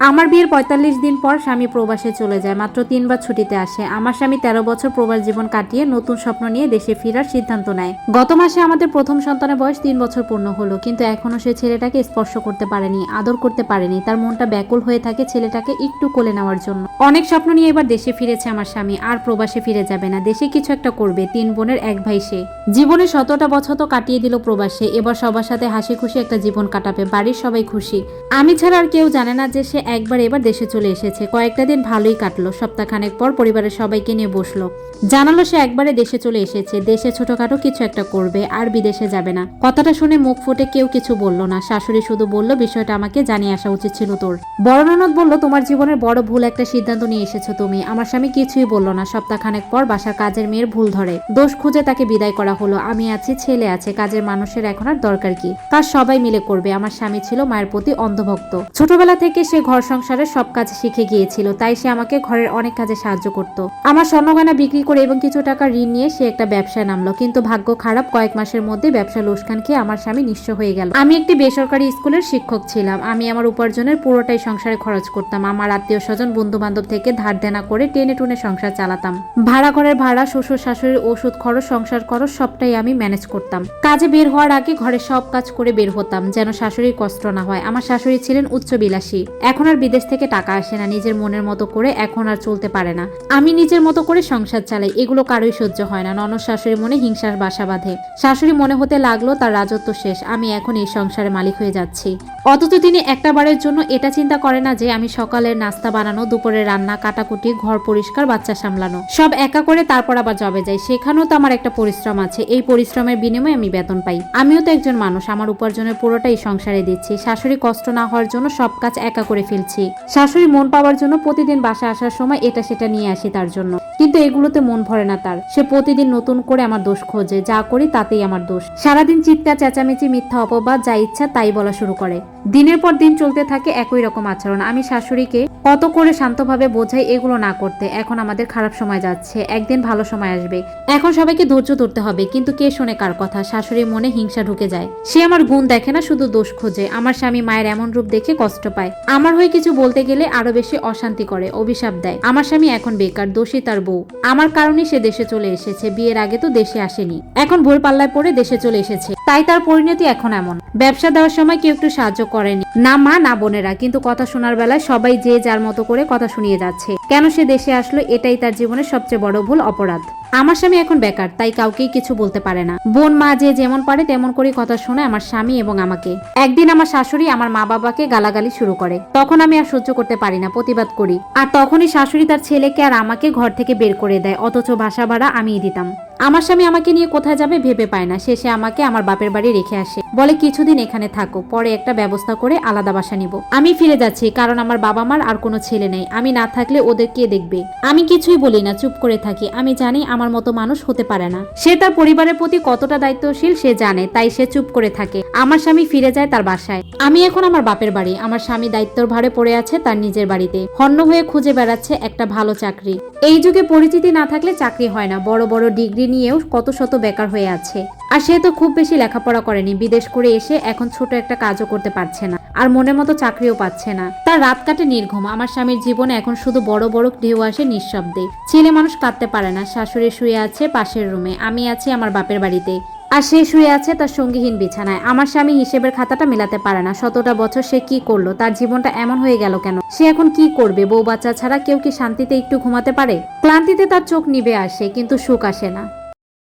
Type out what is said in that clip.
আমার বিয়ের পঁয়তাল্লিশ দিন পর স্বামী প্রবাসে চলে যায়। মাত্র তিনবার ছুটিতে আসে। আমার স্বামী তেরো বছর প্রবাস জীবন কাটিয়ে নতুন স্বপ্ন নিয়ে দেশে ফেরার সিদ্ধান্ত নেয়। গত মাসে আমাদের প্রথম সন্তানের বয়স তিন বছর পূর্ণ হলো, কিন্তু এখনও সে ছেলেটাকে স্পর্শ করতে পারেনি, আদর করতে পারেনি। তার মনটা ব্যাকুল হয়ে থাকে ছেলেটাকে একটু কোলে নেওয়ার জন্য। অনেক স্বপ্ন নিয়ে এবার দেশে ফিরেছে আমার স্বামী, আর প্রবাসে ফিরে যাবে না। দেশে কিছু একটা করবে, তিন বোনের এক ভাই সে। জীবনে শতটা বছর তো কাটিয়ে দিল প্রবাসে, এবার সবার সাথে হাসি খুশি একটা জীবন কাটাবে, বাড়ির সবাই খুশি। আমি ছাড়া আর কেউ জানে না যে সে একবার এবার দেশে চলে এসেছে। কয়েকটা দিন ভালোই কাটলো। সপ্তাহখানেক পর পরিবারের সবাইকে নিয়ে বসল। জানালো সে একবারে দেশে চলে এসেছে। দেশে ছোটখাটো কিছু একটা করবে, আর বিদেশে যাবে না। কথাটা শুনে মুখ ফুটে কেউ কিছু বলল না। শাশুড়ি শুধু বলল, বিষয়টা আমাকে জানিয়ে আসা উচিত ছিল তোর। বড় ননদ বলল, তোমার জীবনের বড় ভুল একটা সিদ্ধান্ত নিয়ে এসেছ তুমি। আমার স্বামী কিছুই বলল না। সপ্তাহখানেক পর বাসার কাজের মেয়ের ভুল ধরে। দোষ খুঁজে তাকে বিদায় করা হলো। আমি আছি, ছেলে আছে। কাজের মানুষের এখন আর দরকার কি? কাজ সবাই মিলে করবে। আমার স্বামী ছিল মায়ের প্রতি অন্ধভক্ত। ছোটবেলা থেকে সে ঘর সংসারের সব কাজ শিখে গিয়েছিল, তাই সে আমাকে ঘরের অনেক কাজে সাহায্য করত। আমার স্বর্ণগয়না বিক্রি করে এবং কিছু টাকা ঋণ নিয়ে সে একটা ব্যবসায় নামলো, কিন্তু ভাগ্য খারাপ, কয়েক মাসের মধ্যে ব্যবসা লোসকান খেয়ে আমার স্বামী নিঃস্ব হয়ে গেল। আমি একটি বেসরকারি স্কুলের শিক্ষক ছিলাম, আমি আমার উপার্জনের পুরোটাই সংসারে খরচ করতাম, আমার আত্মীয় স্বজন বন্ধু বান্ধব থেকে ধার দেনা করে টেনে টুনে সংসার চালাতাম। ভাড়া ঘরের ভাড়া, শ্বশুর শাশুড়ির ওষুধ খরচ, সংসার খরচ, সবটাই আমি ম্যানেজ করতাম। কাজে বের হওয়ার আগে ঘরে সব কাজ করে বের হতাম, যেন শাশুড়ির কষ্ট না হয়। আমার শাশুড়ি ছিলেন উচ্চবিলাসী। এখন আর বিদেশ থেকে টাকা আসে না, নিজের মনের মতো করে এখন আর চলতে পারে না। আমি নিজের মতো করে সংসার চালাই, এগুলো কারোই সহ্য হয় না। ননদ শাশুড়ি মনে হিংসার বাসা বাঁধে। শাশুড়ি মনে হতে লাগল, তার রাজত্ব শেষ। আমি এখন এই সংসারে মালিক হয়ে যাচ্ছি। অথচ তিনি একটা বারের জন্য এটা চিন্তা করে না যে, আমি সকালের নাস্তা বানানো দুপুরে রান্না, কাটাকুটি, ঘর পরিষ্কার, বাচ্চা সামলানো। সব একা করে তারপর আবার জবে যাই। সেখানেও তো আমার একটা পরিশ্রম আছে। এই পরিশ্রমের বিনিময়ে আমি বেতন পাই। আমিও তো একজন মানুষ। আমার উপার্জনের পুরোটাই সংসারে দিচ্ছি। শাশুড়ি কষ্ট না হওয়ার জন্য সব কাজ একা করে ফেলছি। শাশুড়ি মন পাওয়ার জন্য প্রতিদিন বাসা আসার সময় এটা সেটা নিয়ে আসি তার জন্য। কিন্তু এগুলোতে মন ভরে না তার। সে প্রতিদিন নতুন করে আমার দোষ খোঁজে। যা করি তাতেই আমার দোষ। সারাদিন চিৎকার, চেঁচামেচি, মিথ্যা অপবাদ, যা ইচ্ছা তাই বলা শুরু করে। দিনের পর দিন চলতে থাকে একই রকম আচরণ। আমি শাশুড়িকে কত করে শান্তভাবে বোঝাই এগুলো না করতে। এখন আমাদের খারাপ সময় যাচ্ছে। একদিন ভালো সময় আসবে। এখন সবাইকে ধৈর্য ধরতে হবে। কিন্তু কে শোনে কার কথা? শাশুড়ির মনে হিংসা ঢুকে যায়। সে আমার গুণ দেখে না, শুধু দোষ খোঁজে। আমার স্বামী মায়ের এমন রূপ দেখে কষ্ট পায়। আমার হয়ে কিছু বলতে গেলে আরও বেশি অশান্তি করে, অভিশাপ দেয়। আমার স্বামী এখন বেকার, দোষী তার বউ। আমার কারণে সে দেশে চলে এসেছে। বিয়ের আগে তো দেশে আসেনি। এখন ভুল পাল্লায় পড়ে দেশে চলে এসেছে। তাই তার পরিণতি এখন এমন। ব্যবসা দেওয়ার সময় কেউ একটু সাহায্য করেনি। না মা, না বোনেরা, কিন্তু কথা শোনার বেলায় সবাই যে যার মতো করে কথা শুনিয়ে যাচ্ছে। কেন সে দেশে আসলো, এটাই তার জীবনের সবচেয়ে বড় ভুল, অপরাধ। আমার স্বামী এখন বেকার, তাই কাউকেই কিছু বলতে পারে না। বোন, মা যে যেমন পারে তেমন করে কথা শোনে আমার স্বামী এবং আমাকে। একদিন আমার শাশুড়ি আমার মা বাবাকে গালাগালি শুরু করে। তখন আমি আর সহ্য করতে পারি না, প্রতিবাদ করি। আর তখনই শাশুড়ি তার ছেলেকে আর আমাকে ঘর থেকে বের করে দেয়, অথচ বাসা ভাড়া আমিই দিতাম। আমার স্বামী আমাকে নিয়ে কোথায় যাবে ভেবে পায় না। শেষে আমাকে আমার বাপের বাড়ি রেখে আসে। বলে, কিছুদিন এখানে থাকো, পরে একটা ব্যবস্থা করে আলাদা বাসা নিব। আমি ফিরে যাচ্ছি, কারণ আমার বাবা মার আর কোনো ছেলে নেই। আমি না থাকলে ওদের কে দেখবে? আমি কিছুই বলি না, চুপ করে থাকি। আমি জানি আমার মতো মানুষ হতে পারে না। সে তার পরিবারের প্রতি কতটা দায়িত্বশীল, সে জানে। তাই সে চুপ করে থাকে। আমার স্বামী ফিরে যায় তার বাসায়। আমি এখন আমার বাপের বাড়ি। আমার স্বামী দায়িত্বর ভারে পড়ে আছে তার নিজের বাড়িতে। হন্য হয়ে খুঁজে বেড়াচ্ছে একটা ভালো চাকরি। এই যুগে পরিচিতি না থাকলে চাকরি হয় না। বড় বড় ডিগ্রি নিয়েও কত শত বেকার হয়ে আছে। আর সে তো খুব বেশি লেখাপড়া করেনি, বিদেশ করে এসে এখন ছোট একটা কাজও করতে পারছে না। আর মনের মতো চাকরিও পাচ্ছে না। তার রাত কাটে নির্ঘুম। আমার স্বামীর জীবনে এখন শুধু বড় বড় ঢেউ আসে নিঃশব্দে। ছেলে মানুষ কাঁদতে পারে না। শাশুড়ি শুয়ে আছে পাশের রুমে। আমি আছি আমার বাপের বাড়িতে। আর সে শুয়ে আছে তার সঙ্গীহীন বিছানায়। আমার স্বামী হিসেবের খাতাটা মেলাতে পারে না। শতটা বছর সে কি করল, তার জীবনটা এমন হয়ে গেল কেন? সে এখন কি করবে? বউ বাচ্চা ছাড়া কেউ কি শান্তিতে একটু ঘুমাতে পারে? ক্লান্তিতে তার চোখ নিবে আসে, কিন্তু সুখ আসে না।